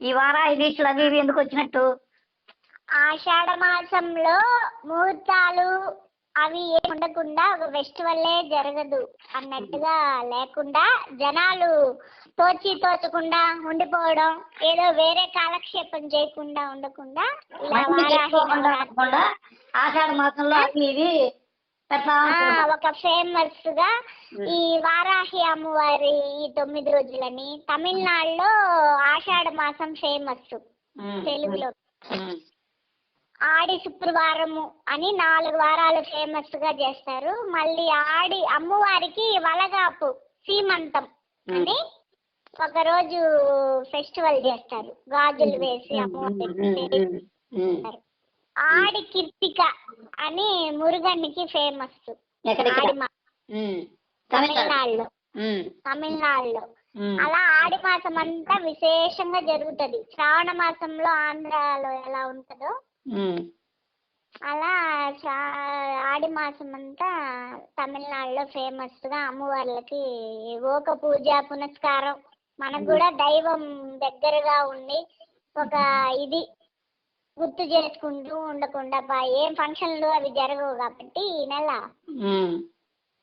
ఈ వారాహి దీక్షలు అవి ఇవి ఎందుకు వచ్చినట్టు ఆషాఢ మాసంలో ముహూర్తాలు అవి ఏం ఉండకుండా ఒక ఫెస్టివల్లే జరగదు అన్నట్టుగా లేకుండా జనాలు తోచి తోచకుండా ఉండిపోవడం ఏదో వేరే కాలక్షేపం చేయకుండా ఉండకుండా ఇలా ఆషాఢ మాసంలో అవి ఇవి. ఒక ఫేమస్గా. ఈ వారాహి అమ్మవారి ఈ తొమ్మిది రోజులని తమిళనాడులో ఆషాఢ మాసం ఫేమస్ తెలుగులో. ఆడి శుక్రవారము అని నాలుగు వారాలు ఫేమస్గా చేస్తారు. మళ్ళీ ఆడి అమ్మవారికి వలగాపు సీమంతం అని ఒక రోజు ఫెస్టివల్ చేస్తారు. గాజులు వేసి అమ్మవారికి. ఆడి కిర్తిక అని మురుగన్నికి ఫేమస్ తమిళనాడులో. తమిళనాడులో. అలా ఆడి మాసం అంతా విశేషంగా జరుగుతుంది. శ్రావణ మాసంలో ఆంధ్రాలో ఎలా ఉంటుందో. అలా ఆడి మాసం అంతా తమిళనాడులో ఫేమస్గా అమ్మవార్లకి ఓక పూజ పునస్కారం. మనకు కూడా దైవం దగ్గరగా ఉండి ఒక ఇది గుర్తు చేసుకుంటూ ఉండకుండా ఏం ఫంక్షన్లు అవి జరగవు కాబట్టి ఈ నెల.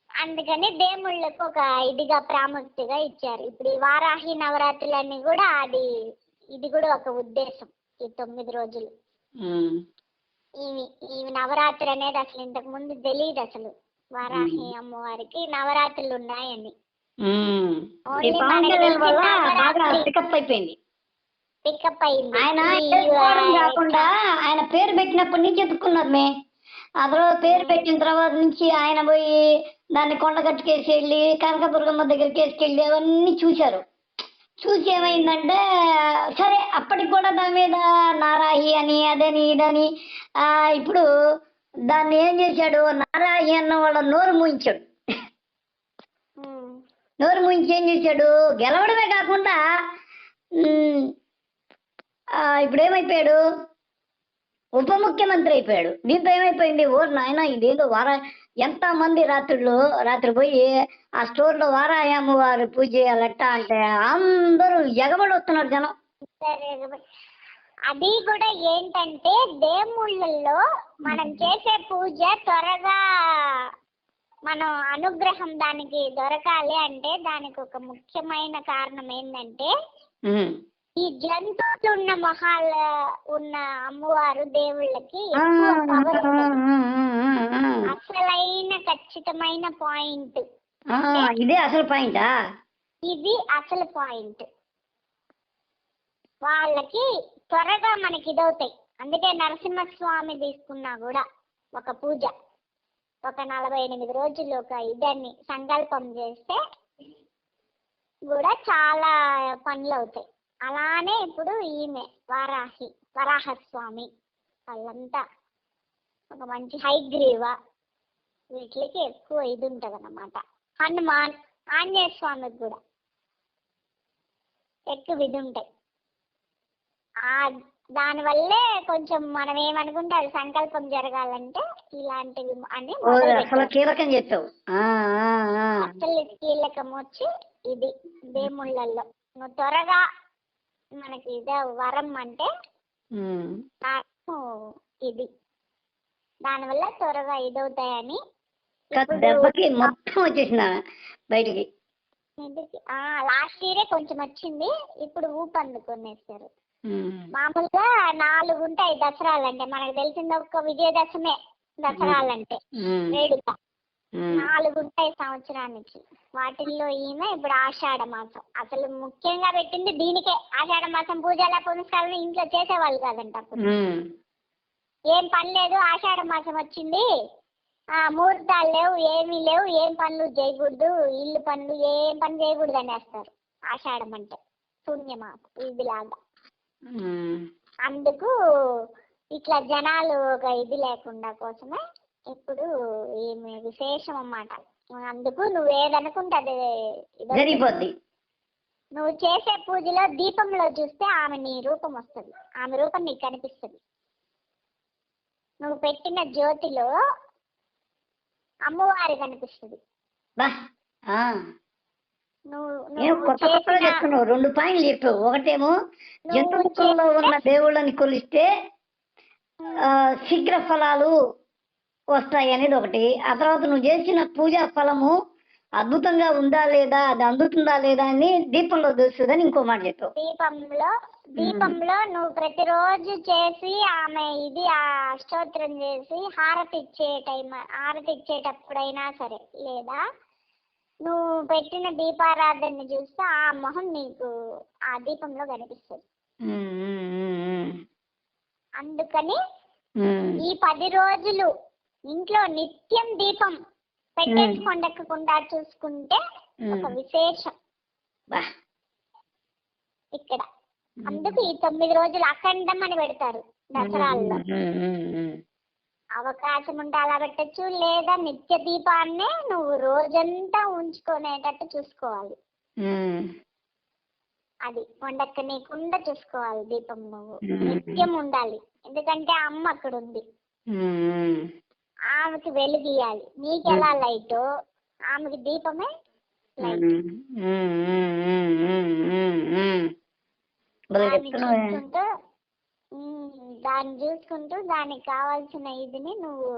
అందుకని దేవుళ్ళకు ఒక ఇదిగా ప్రాముఖ్యతగా ఇచ్చారు. ఇప్పుడు ఈ వారాహి నవరాత్రులన్నీ కూడా అది ఇది కూడా ఒక ఉద్దేశం ఈ తొమ్మిది రోజులు. ఈ ఈ నవరాత్రి అనేది అసలు ఇంతకు ముందు తెలియదు అసలు. వారాహి అమ్మవారికి నవరాత్రులు ఉన్నాయని. అయిపోయింది. పికప్ అయింది. ఆయన ఎత్తుకోవడం ఆ, కాకుండా ఆయన పేరు పెట్టినప్పటి నుంచి ఎత్తుకున్నారు మే. అందులో పేరు పెట్టిన తర్వాత నుంచి ఆయన పోయి దాన్ని కొండగట్టుకేసి వెళ్ళి కనకదుర్గమ్మ దగ్గరికి వేసుకెళ్ళి అవన్నీ చూశారు. చూసి ఏమైందంటే సరే అప్పటికి కూడా దాని మీద నారాహి అని అదని ఇదని ఆ, ఇప్పుడు దాన్ని ఏం చేశాడు? నారాహి అన్న వాళ్ళ నోరు మూయించాడు. నోరు ముంచి ఏం చేశాడు? గెలవడమే కాకుండా ఆ, ఇప్పుడు ఏమైపోయాడు ఉప ముఖ్యమంత్రి అయిపోయాడు. దీంతో ఏమైపోయింది? ఓ నాయన ఇదేదో వార ఎంత మంది రాత్రులు రాత్రి పోయి ఆ స్టోర్లో వారాయాము వారు పూజ చేయాలట అంటే అందరూ ఎగబడి వస్తున్నారు జనం. అది కూడా ఏంటంటే దేవుళ్ళల్లో మనం చేసే పూజ త్వరగా మనం అనుగ్రహం దానికి దొరకాలి అంటే దానికి ఒక ముఖ్యమైన కారణం ఏంటంటే. ఈ జంతువులు ఉన్న మొహాల ఉన్న అమ్మవారు దేవుళ్ళకి. అసలైన ఖచ్చితమైన పాయింట్ ఇదే అసలు పాయింటా ఇది అసలు పాయింట్ వాళ్ళకి త్వరగా మనకి ఇదవుతాయి. అందుకే నరసింహస్వామి తీసుకున్నా కూడా ఒక పూజ. ఒక నలభై ఎనిమిది రోజులు ఒక ఇదాన్ని సంకల్పం చేస్తే కూడా చాలా పనులు అవుతాయి అలానే ఇప్పుడు ఈమె వారాహి వరాహస్వామి వాళ్ళంతా. ఒక మంచి హైగ్రీవ వీటికి ఎక్కువ ఇది ఉంటుంది అన్నమాట హనుమాన్ ఆంజనేయ స్వామికి కూడా ఎక్కువ ఇది ఉంటాయి ఆ దానివల్లే కొంచెం మనం ఏమనుకుంటే అది సంకల్పం జరగాలంటే ఇలాంటివి అని అసలు. కీలకం చెప్పావు. అసలు కీలకం వచ్చి ఇది దేవుళ్ళల్లో నువ్వు త్వరగా మనకి ఇదే వరం అంటే. నాకు ఇది దానివల్ల త్వరగా ఇదవుతాయని దెబ్బకి మొత్తం వచ్చేసింది ఆమె బయటికి లాస్ట్ ఇయరే కొంచెం వచ్చింది ఇప్పుడు ఊపు అందుకునేస్తారు. మామూలుగా నాలుగు ఉంటాయి దసరాలంటే మనకు తెలిసింది ఒక్క విజయదశమే దసరాలంటే. వేడుక. నాలుగు ఉంటాయి సంవత్సరానికి వాటిల్లో ఈమె ఇప్పుడు ఆషాఢ మాసం అసలు ముఖ్యంగా పెట్టింది దీనికే. ఆషాఢ మాసం పూజల పునస్కారం ఇంట్లో చేసేవాళ్ళు కాదంట. ఏం పని లేదు ఆషాఢ మాసం వచ్చింది. ఆ ముహూర్తాలు లేవు ఏమీ లేవు ఏం పనులు చేయకూడదు ఇల్లు పనులు ఏం పని చేయకూడదు అనేస్తారు. ఆషాఢం అంటే శూన్యమాసం ఇదిలాగా. అందుకు ఇట్లా జనాలు ఒక ఇది లేకుండా కోసమే ఇప్పుడు ఈమె విశేషం అన్నమాట. అందుకు నువ్వు ఏదనుకుంటే అది. జరిగిపోద్ది. నువ్వు చేసే పూజలో దీపంలో చూస్తే ఆమె నీ రూపం వస్తుంది. ఆమె రూపం నీకు కనిపిస్తుంది. నువ్వు పెట్టిన జ్యోతిలో అమ్మవారి కనిపిస్తుంది. నువ్వు చెప్తున్నావు. రెండు పాయింట్లు చెప్పావు ఒకటేమో నువ్వు జంతువులలో ఉన్న దేవుళ్ళని కొలిస్తే శీఘ్ర ఫలాలు వస్తాయి అనేది ఒకటి. ఆ తర్వాత నువ్వు చేసిన పూజా ఫలము అద్భుతంగా ఉందా లేదా అది అందుతుందా లేదా అని దీపంలో దూస్తుందని ఇంకో మాట చెప్పావు. దీపంలో దీపంలో నువ్వు ప్రతిరోజు చేసి ఆమె ఇది ఆ అష్టోత్తరం చేసి హారతి ఇచ్చే టైం హారతి ఇచ్చేటప్పుడైనా సరే లేదా నువ్వు పెట్టిన దీపారాధన చూస్తే ఆ మొహం నీకు ఆ దీపంలో కనిపిస్తుంది. అందుకని ఈ పది రోజులు ఇంట్లో నిత్యం దీపం పెట్టేసి కొండెక్కకుండా చూసుకుంటే ఒక. విశేషం. ఇక్కడ. అందుకు ఈ తొమ్మిది రోజులు అఖండం అని పెడతారు దసరాల్లో. అవకాశం ఉంటే అలా పెట్టచ్చు లేదా నిత్య దీపాన్నే నువ్వు రోజంతా ఉంచుకునేటట్టు చూసుకోవాలి. అది వండక్కనీయకుండా చూసుకోవాలి దీపం నువ్వు. నిత్యం ఉండాలి. ఎందుకంటే అమ్మ అక్కడ ఉంది ఆమెకి వెలుగియాలి నీకు ఎలా లైటో? ఆమెకి దీపమే దాన్ని. చూసుకుంటూ ఉమ్, దాన్ని చూసుకుంటూ దానికి కావాల్సిన ఇదిని నువ్వు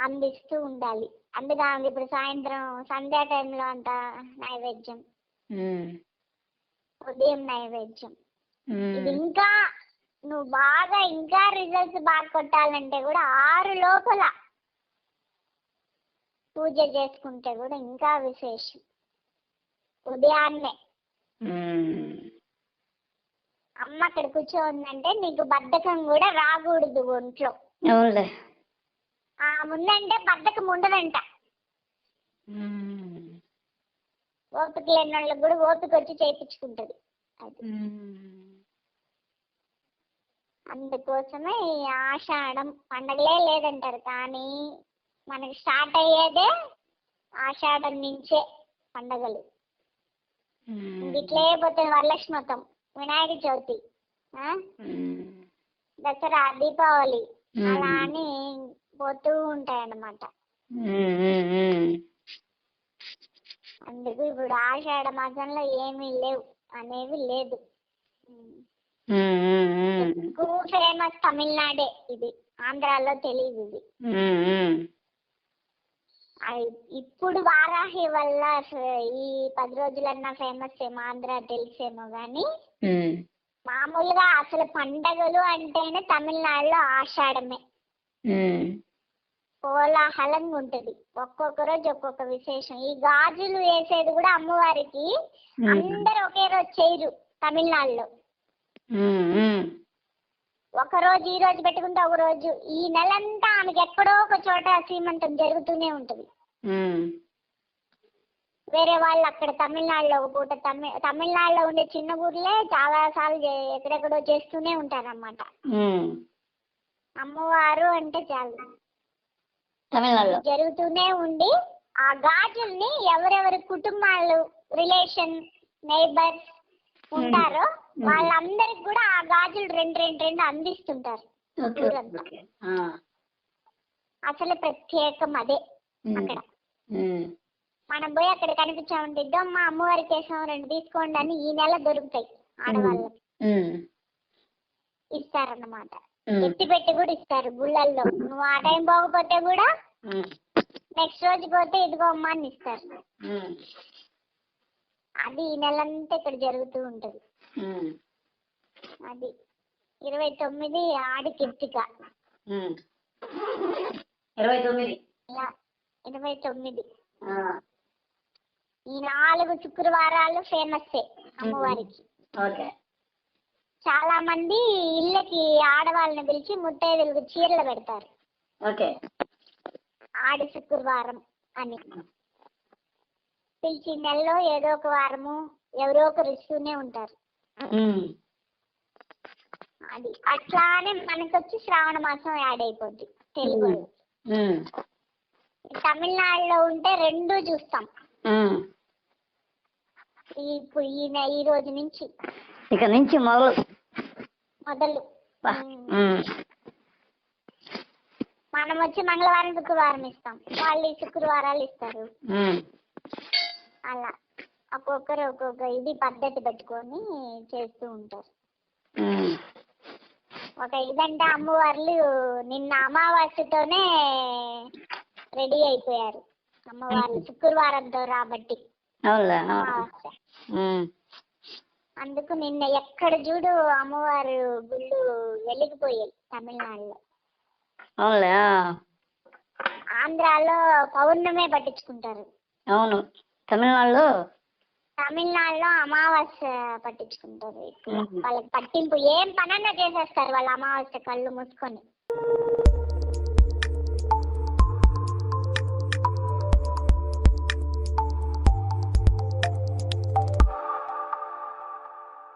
అందిస్తూ ఉండాలి. అందుకే ఆమెకి ఇప్పుడు సాయంత్రం సంధ్యా టైంలో అంత నైవేద్యం. ఉదయం నైవేద్యం. ఇది ఇంకా నువ్వు బాగా ఇంకా రిజల్ట్స్ బాగా కొట్టాలంటే కూడా ఆరు లోపల పూజ చేసుకుంటే కూడా ఇంకా విశేషం. ఉదయాన్నే. అమ్మ అక్కడ కూర్చోందంటే నీకు బద్ధకం కూడా రాకూడదు ఒంట్లో. ముందంటే బద్ధకం ఉండదంట. ఓపిక లేని వాళ్ళకి కూడా ఓపిక వచ్చి చేయించుకుంటది. అది. అందుకోసమే ఆషాఢం పండగలే లేదంటారు కానీ మనకి స్టార్ట్ అయ్యేదే ఆషాఢం నుంచే పండగలు. ఇట్లే పోతుంది వరలక్ష్మి వ్రతం వినాయక చవితి. దసరా దీపావళి. అలా అని పోతూ ఉంటాయి అన్నమాట ఉమ్, ఉమ్, ఉమ్. అందుకు ఇప్పుడు ఆషాఢ మాసంలో ఏమీ లేవు అనేవి లేదు. ఎక్కువ ఫేమస్ తమిళనాడే ఇది ఆంధ్రాలో తెలియదు ఇది ఇప్పుడు వారాహి వల్ల ఈ పది రోజులన్నా ఫేమస్ ఏమో ఆంధ్ర తెలిసేమో కానీ. మామూలుగా అసలు పండగలు అంటేనే తమిళనాడులో ఆషాఢమే. కోలాహలంగా ఉంటది ఒక్కొక్క రోజు ఒక్కొక్క విశేషం ఈ గాజులు వేసేది కూడా అమ్మవారికి అందరు ఒకే రోజు చేయరు తమిళనాడులో. ఒక రోజు ఈ రోజు పెట్టుకుంటే ఒక రోజు ఈ నెలంతా ఆమెకి ఎక్కడో ఒక చోట సీమంతం జరుగుతూనే ఉంటది. వేరే వాళ్ళు అక్కడ తమిళనాడులో ఒక పూట తమిళ తమిళనాడులో ఉండే చిన్న ఊర్లే చాలా సార్లు ఎక్కడెక్కడో చేస్తూనే ఉంటారన్నమాట. అమ్మవారు అంటే చాలు తమిళనాడులో జరుగుతూనే ఉండి ఆ గాజుల్ని ఎవరెవరి కుటుంబాలు రిలేషన్ నైబర్స్ ఉంటారో. వాళ్ళందరికి కూడా ఆ గాజులు రెండు రెండు రెండు అందిస్తుంటారు. అసలు ప్రత్యేకం అదే. అక్కడ. మనం పోయి అక్కడ కనిపించామంటే మా అమ్మవారికి వేసాం రెండు తీసుకోండి అని ఈ నెల దొరుకుతాయి ఆడవాళ్ళకి. ఇస్తారన్నమాట. ఎత్తి పెట్టి కూడా ఇస్తారు గుళ్ళల్లో నువ్వు ఆ టైం పోకపోతే కూడా. నెక్స్ట్ రోజు పోతే ఇదిగో అమ్మా అని ఇస్తారు. అది ఈ నెలంతా ఇక్కడ జరుగుతూ ఉంటది. అది. ఇరవై తొమ్మిది ఆడి కిర్తిక. ఇరవై తొమ్మిది? ఇరవై తొమ్మిది. ఈ నాలుగు శుక్రవారాలు ఫేమస్ అమ్మవారికి. ఓకే. చాలా మంది ఇళ్ళకి ఆడవాళ్ళని పిలిచి ముత్తైదులకు చీరలు పెడతారు. ఓకే. ఆడి శుక్రవారం అని. పిలిచి నెలలో ఏదో ఒక వారము ఎవరో ఒకరు ఇస్తూనే ఉంటారు. అది అట్లానే మనకొచ్చి శ్రావణ మాసం యాడ్ అయిపోద్ది తెలుగు. తమిళనాడులో ఉంటే రెండు చూస్తాం. ఇప్పుడు ఈ రోజు నుంచి. ఇక నుంచి మొదలు. మొదలు. మనం వచ్చి మంగళవారం శుక్రవారం ఇస్తాం. వాళ్ళు శుక్రవారాలు ఇస్తారు. అలా. ఒక్కొక్కరు ఒక్కొక్క ఇది పద్ధతి పెట్టుకొని చేస్తూ ఉంటారు. ఒక ఇదంటే అమ్మవార్లు నిన్న అమావాస్యతోనే రెడీ అయిపోయారు. అమ్మవార్లు శుక్రవారంతో రాబట్టి. అందుకు నిన్న ఎక్కడ చూడు అమ్మవారు గుళ్ళు వెలిగిపోయాయి తమిళనాడులో. ఆంధ్రాలో పౌర్ణమే పట్టించుకుంటారు. అవును. తమిళనాడులో తమిళనాడులో అమావాస్య పట్టించుకుంటారు. వాళ్ళకి పట్టింపు ఏం పనన్నా చేసేస్తారు వాళ్ళు అమావాస్య కళ్ళు మూసుకొని